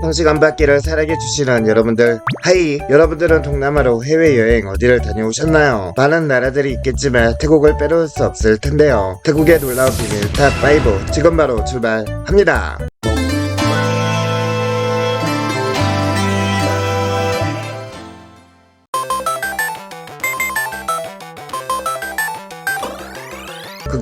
성시간 받기를 사랑해 주시는 여러분들 하이! 여러분들은 동남아로 해외여행 어디를 다녀오셨나요? 많은 나라들이 있겠지만 태국을 빼놓을 수 없을 텐데요. 태국의 놀라운 비밀 탑5 지금 바로 출발합니다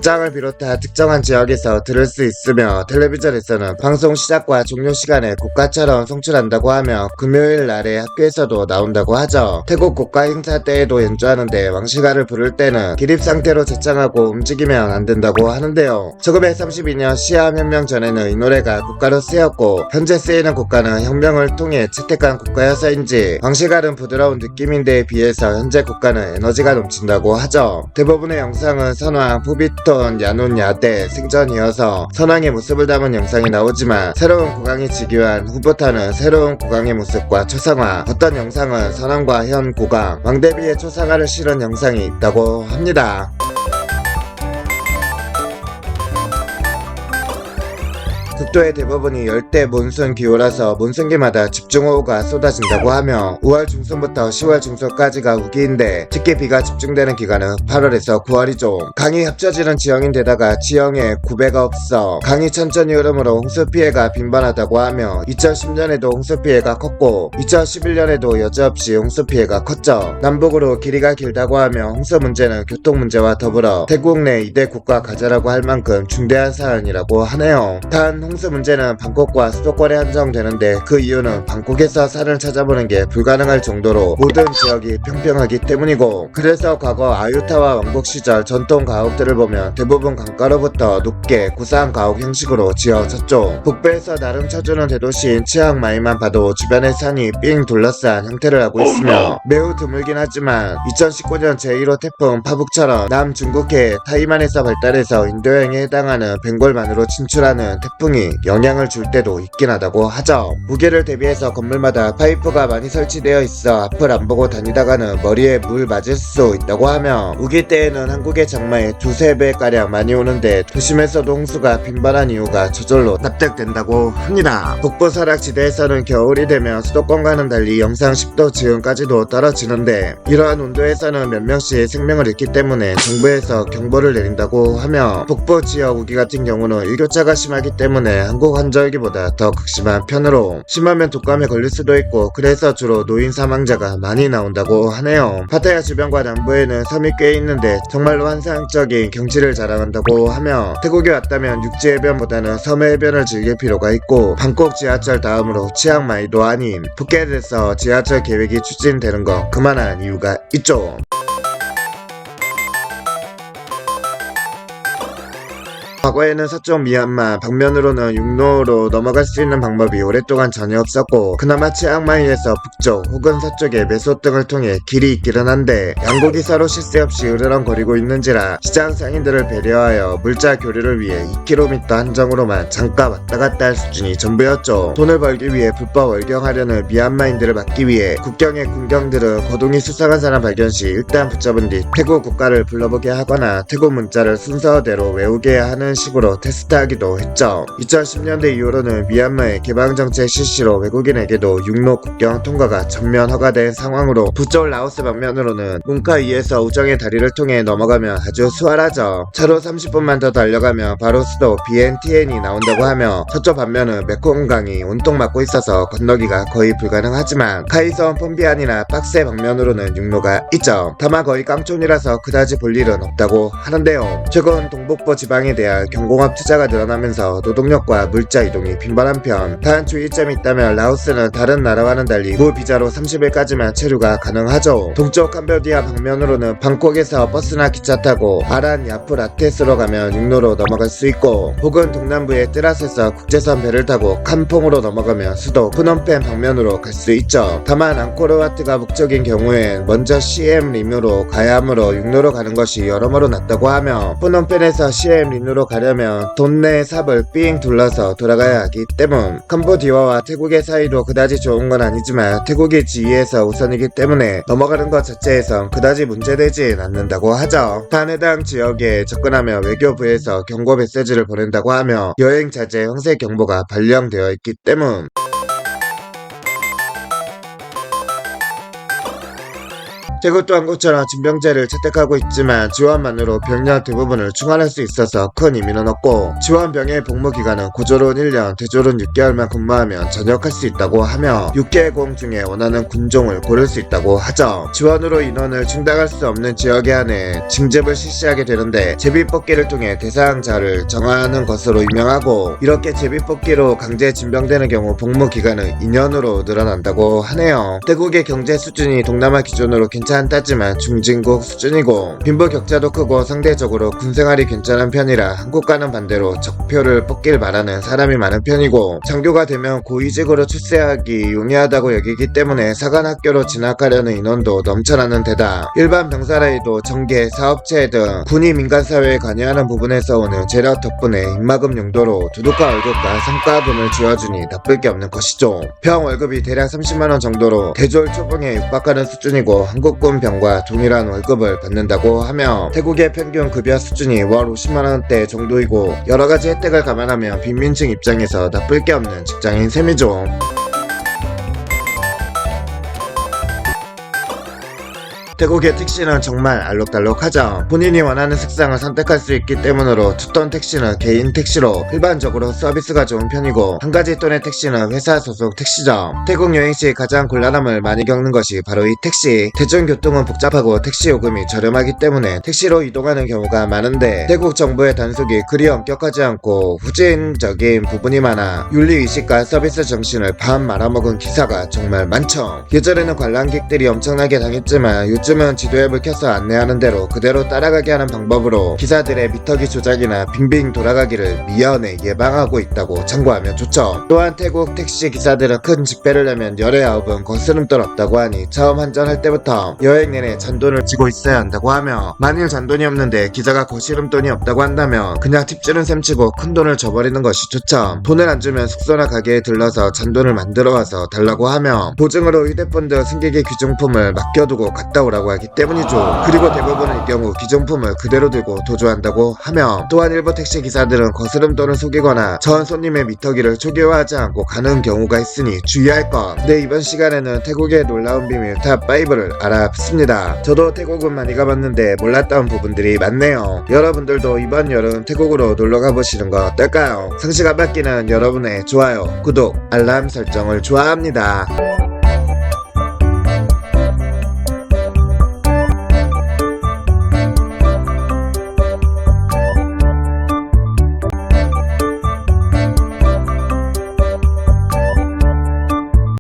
극장을 비롯한 특정한 지역에서 들을 수 있으며 텔레비전에서는 방송 시작과 종료 시간에 국가처럼 송출한다고 하며 금요일 날에 학교에서도 나온다고 하죠. 태국 국가 행사 때에도 연주하는데 왕시가를 부를 때는 기립 상태로 재창하고 움직이면 안 된다고 하는데요. 1932년 시암 혁명 전에는 이 노래가 국가로 쓰였고 현재 쓰이는 국가는 혁명을 통해 채택한 국가여서인지 왕시갈은 부드러운 느낌인데에 비해서 현재 국가는 에너지가 넘친다고 하죠. 대부분의 영상은 선왕, 후비 톤, 야논, 야대, 생전이어서 선왕의 모습을 담은 영상이 나오지만 새로운 국왕이 즉위한 후부터는 새로운 국왕의 모습과 초상화, 어떤 영상은 선왕과 현 국왕, 왕대비의 초상화를 실은 영상이 있다고 합니다. 극도의 대부분이 열대 몬순 기후라서 몬순기마다 집중호우가 쏟아진다고 하며 5월 중순부터 10월 중순까지가 우기인데 특히 비가 집중되는 기간은 8월에서 9월이죠. 강이 합쳐지는 지형인데다가 지형에 구배가 없어 강이 천천히 흐르므로 홍수 피해가 빈번하다고 하며 2010년에도 홍수 피해가 컸고 2011년에도 여지없이 홍수 피해가 컸죠. 남북으로 길이가 길다고 하며 홍수 문제는 교통 문제와 더불어 태국 내 2대 국가 가자라고 할 만큼 중대한 사안이라고 하네요. 단 홍수 문제는 방콕과 수도권에 한정되는데 그 이유는 방콕에서 산을 찾아보는 게 불가능할 정도로 모든 지역이 평평하기 때문이고 그래서 과거 아유타와 왕복 시절 전통 가옥들을 보면 대부분 강가로부터 높게 구사한 가옥 형식으로 지어졌죠. 북부에서 나름 쳐주는 대도시인 치앙마이만 봐도 주변의 산이 삥 둘러싼 형태를 하고 있으며 매우 드물긴 하지만 2019년 제1호 태풍 파북처럼 남중국해 타이만에서 발달해서 인도양에 해당하는 벵골만으로 진출하는 태풍이 영향을 줄 때도 있긴 하다고 하죠. 무게를 대비해서 건물마다 파이프가 많이 설치되어 있어 앞을 안 보고 다니다가는 머리에 물 맞을 수 있다고 하며 우기 때에는 한국의 장마에 두세 배가량 많이 오는데 도심에서도 홍수가 빈번한 이유가 저절로 납득된다고 합니다. 북부 사락지대에서는 겨울이 되면 수도권과는 달리 영상 10도 지금까지도 떨어지는데 이러한 온도에서는 몇 명씩 생명을 잃기 때문에 정부에서 경보를 내린다고 하며 북부 지역 우기 같은 경우는 일교차가 심하기 때문에 한국 환절기보다 더 극심한 편으로 심하면 독감에 걸릴 수도 있고 그래서 주로 노인 사망자가 많이 나온다고 하네요. 파타야 주변과 남부에는 섬이 꽤 있는데 정말로 환상적인 경치를 자랑한다고 하며 태국에 왔다면 육지 해변보다는 섬 해변을 즐길 필요가 있고 방콕 지하철 다음으로 치앙마이도 아닌 푸켓에서 지하철 계획이 추진되는 거 그만한 이유가 있죠. 과거에는 서쪽 미얀마 방면으로는 육로로 넘어갈 수 있는 방법이 오랫동안 전혀 없었고 그나마 치앙마이에서 북쪽 혹은 서쪽에 메소 등을 통해 길이 있기는 한데 양국이 서로 실세 없이 으르렁거리고 있는지라 시장 상인들을 배려하여 물자 교류를 위해 2km 한정으로만 잠깐 왔다 갔다 할 수준이 전부였죠. 돈을 벌기 위해 불법 월경하려는 미얀마인들을 막기 위해 국경의 군경들은 거동이 수상한 사람 발견 시 일단 붙잡은 뒤 태국 국가를 불러보게 하거나 태국 문자를 순서대로 외우게 하는 식으로 테스트하기도 했죠. 2010년대 이후로는 미얀마의 개방정책 실시로 외국인에게도 육로 국경 통과가 전면 허가된 상황으로 북쪽 라오스 방면으로는 뭉카 위에서 우정의 다리를 통해 넘어가면 아주 수월하죠. 차로 30분만 더 달려가면 바로 수도 비엔티엔이 나온다고 하며 서쪽 반면은 메콩강이 온통 막고 있어서 건너기가 거의 불가능하지만 카이선 폼비안이나 박세 방면으로는 육로가 있죠. 다만 거의 깡촌이라서 그다지 볼 일은 없다고 하는데요. 최근 동북부 지방에 대한 경공업 투자가 늘어나면서 노동력과 물자 이동이 빈번한 편. 단 주의점이 있다면 라오스는 다른 나라와는 달리 무비자로 30일까지만 체류가 가능하죠. 동쪽 캄보디아 방면으로는 방콕에서 버스나 기차 타고 아란 야프 라테스로 가면 육로로 넘어갈 수 있고 혹은 동남부의 뜨라스에서 국제선 배를 타고 캄퐁으로 넘어가면 수도 프놈펜 방면으로 갈 수 있죠. 다만 앙코르와트가 북쪽인 경우엔 먼저 CM 림으로 가야 하므로 육로로 가는 것이 여러모로 낫다고 하며 프놈펜에서 CM 림으로 가려면 돈내 삽을 삥 둘러서 돌아가야 하기 때문 캄보디아와 태국의 사이도 그다지 좋은 건 아니지만 태국이 지위에서 우선이기 때문에 넘어가는 것 자체에선 그다지 문제되진 않는다고 하죠. 단 해당 지역에 접근하며 외교부에서 경고 메시지를 보낸다고 하며 여행 자제 형세 경보가 발령되어 있기 때문 태국도 한국처럼 징병제를 채택하고 있지만 지원만으로 병력 대부분을 충원할 수 있어서 큰 의미는 없고 지원병의 복무 기간은 고졸은 1년, 대졸은 6개월만 근무하면 전역할 수 있다고 하며 6개 공 중에 원하는 군종을 고를 수 있다고 하죠. 지원으로 인원을 충당할 수 없는 지역에 한해 징집을 실시하게 되는데 제비뽑기를 통해 대상자를 정하는 것으로 유명하고 이렇게 제비뽑기로 강제 진병되는 경우 복무 기간은 2년으로 늘어난다고 하네요. 태국의 경제 수준이 동남아 기준으로 괜찮 다지만 중진국 수준이고 빈부 격차도 크고 상대적으로 군생활이 괜찮은 편이라 한국과는 반대로 적표를 뽑길 바라는 사람이 많은 편이고 장교가 되면 고위직으로 출세하기 용이하다고 여기기 때문에 사관학교로 진학하려는 인원도 넘쳐나는 데다 일반 병사라해도 정계, 사업체 등 군이 민간사회에 관여하는 부분에서 오는 재력 덕분에 입마금 용도로 두둑한 월급과 성과금을 쥐어주니 나쁠 게 없는 것이죠. 병 월급이 대략 30만원 정도로 대졸 초봉에 육박하는 수준이고 한국 군 병과 동일한 월급을 받는다고 하며 태국의 평균 급여 수준이 월 50만원대 정도이고 여러가지 혜택을 감안하면 빈민층 입장에서 나쁠 게 없는 직장인 셈이죠. 태국의 택시는 정말 알록달록하죠. 본인이 원하는 색상을 선택할 수 있기 때문으로 투톤 택시는 개인 택시로 일반적으로 서비스가 좋은 편이고 한 가지 톤의 택시는 회사 소속 택시죠. 태국 여행 시 가장 곤란함을 많이 겪는 것이 바로 이 택시. 대중교통은 복잡하고 택시 요금이 저렴하기 때문에 택시로 이동하는 경우가 많은데 태국 정부의 단속이 그리 엄격하지 않고 후진적인 부분이 많아 윤리의식과 서비스 정신을 반 말아먹은 기사가 정말 많죠. 예전에는 관람객들이 엄청나게 당했지만 요즘 은 지도앱을 켜서 안내하는 대로 그대로 따라가게 하는 방법으로 기사들의 미터기 조작이나 빙빙 돌아가기를 미연에 예방하고 있다고 참고하면 좋죠. 또한 태국 택시 기사들은 큰 직배를 내면 열의 아홉은 거스름돈 없다고 하니 처음 한전할 때부터 여행 내내 잔돈을 쥐고 있어야 한다고 하며 만일 잔돈이 없는데 기자가 거스름돈이 없다고 한다면 그냥 팁 주는 셈 치고 큰 돈을 줘버리는 것이 좋죠. 돈을 안 주면 숙소나 가게에 들러서 잔돈을 만들어 와서 달라고 하며 보증으로 휴대폰 등 승객의 귀중품을 맡겨두고 갔다 오라 고 하기 때문이죠. 그리고 대부분의 경우 귀중품을 그대로 들고 도주한다고 하며 또한 일부 택시 기사들은 거스름 돈을 속이거나 전 손님의 미터기를 초기화하지 않고 가는 경우가 있으니 주의할 것. 네 이번 시간에는 태국의 놀라운 비밀 탑 5를 알아봤습니다. 저도 태국은 많이 가봤는데 몰랐던 부분들이 많네요. 여러분들도 이번 여름 태국으로 놀러 가보시는 거 어떨까요? 상시가 바뀌는 여러분의 좋아요, 구독, 알람 설정을 좋아합니다.